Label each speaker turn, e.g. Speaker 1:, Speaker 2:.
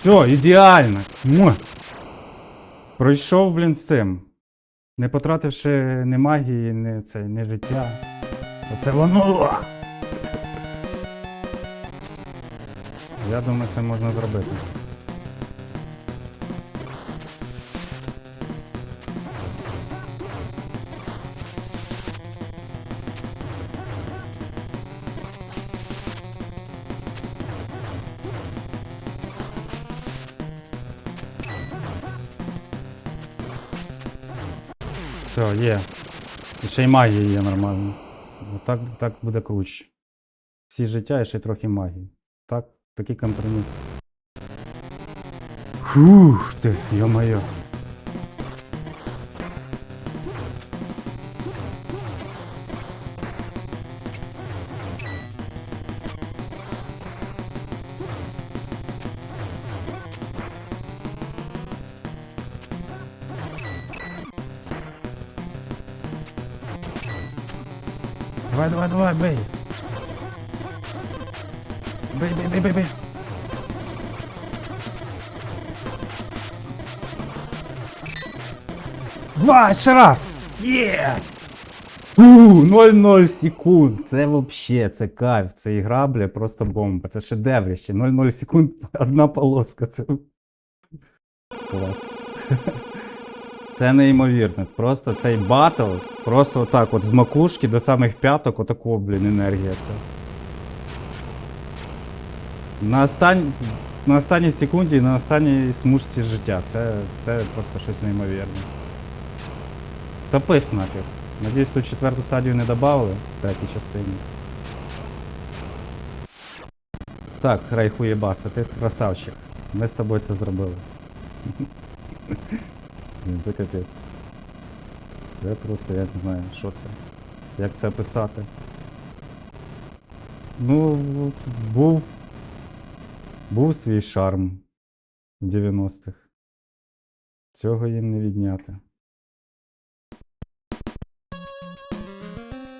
Speaker 1: Все, ідеально. Му. Пройшов, блін, з цим. Не потративши ні магії, ні, це, ні життя. Оце воно. Я думаю, це можна зробити. Все, є. І ще й магія є нормально. Отак так буде круче. Всі життя і ще й трохи магії. Так, такий компроміс. Фух ти, йо-моє. Давай, давай, давай, бей. Бей, бей, бей, бей, бей. Два, ще раз! Є! У, 0-0 секунд. Це вообще, це кайф. Це ігра, бля, просто бомба. Це шедеврище. 0-0 секунд, одна полоска. Це. Клас. Це неймовірно. Просто цей батл, просто отак, от з макушки до самих п'яток, отако, блін, енергія це. На, остань... на останній секунді на останній смужці життя. Це, це просто щось неймовірне. Топись нафіг. Надіюсь, тут четверту стадію не додали в третій частині. Так, Райхуєбаса, ти красавчик. Ми з тобою це зробили. Це капець. Це просто я не знаю, що це. Як це описати. Ну, був. Був свій шарм 90-х. Цього їм не відняти.